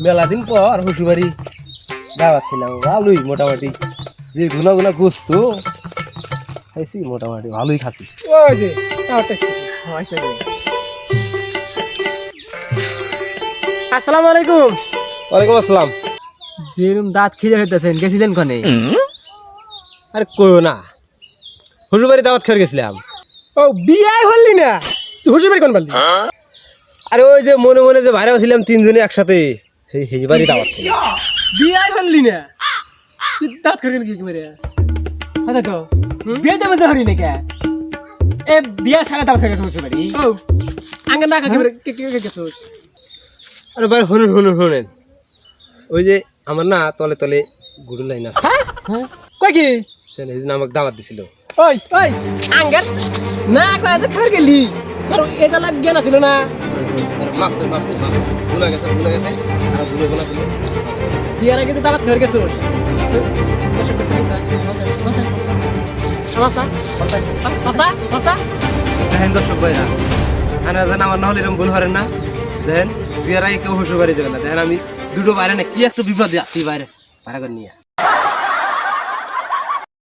মেলা দিন পর শ্বশুরবাড়ি দাওয়াত ছিলাম ভালোই মোটামুটি। যে গুনা গুনা গোস্ত খাইছি মোটামুটি ভালোই খাচ্ছি। ওই যে। হ্যাঁ। আসসালামু আলাইকুম। ওয়ালাইকুম আসসালাম। যেরকম দাঁত খিদে হইতেছেন গেছিলেন কনে? আরে কইও না। শ্বশুরবাড়ি দাওয়াত খেয়ে গেছিলাম। ও বিয়াই হলি না। তুই হুসুর বাড়ি কোন পারলি? আরে ওই যে মনে মনে যে বাইরে ছিলাম তিনজনে একসাথে। সেই সেই বাড়ি দাওয়াত। বিয়াই হলি না। তুই দাঁত খাবি কি কি মেরে হ্যাঁ তো। বিয়ে যাবে তো হরি না কে? এ বিয়া ছাড়া দাঁত খাই হুসুর বাড়ি। আঙ্গে না কে কে কে গেছিস? আরে ভাই শুনুন শুনুন শুনেন। ওই যে আমার না তলে তলে গুড়ু লাইন আছে। হ্যাঁ? কই কি? সে আমাকে দাওয়াত দিছিল। ওই ওই আঙ্গার। না কয় খাবার গেলি তোর এটা লাগ জ্ঞান আছিল না। মাপছে মাপছে মাপছে ভুলে গেছে ভুলে গেছে। আর ভুলে গোনা ভুলে বিয়ার আগে তো দাবাত খাবার গেছিস দর্শক করতে গেছে। দেখেন দর্শক ভাইরা আনা জান আমার নহলে এরকম ভুল করেন না। দেখেন বিয়ের আগে কেউ শ্বশুর বাড়ি যাবে না। দেখেন আমি দুটো বাইরে না কি একটা বিপদে আছি বাইরে। বাইরে করে নিয়ে।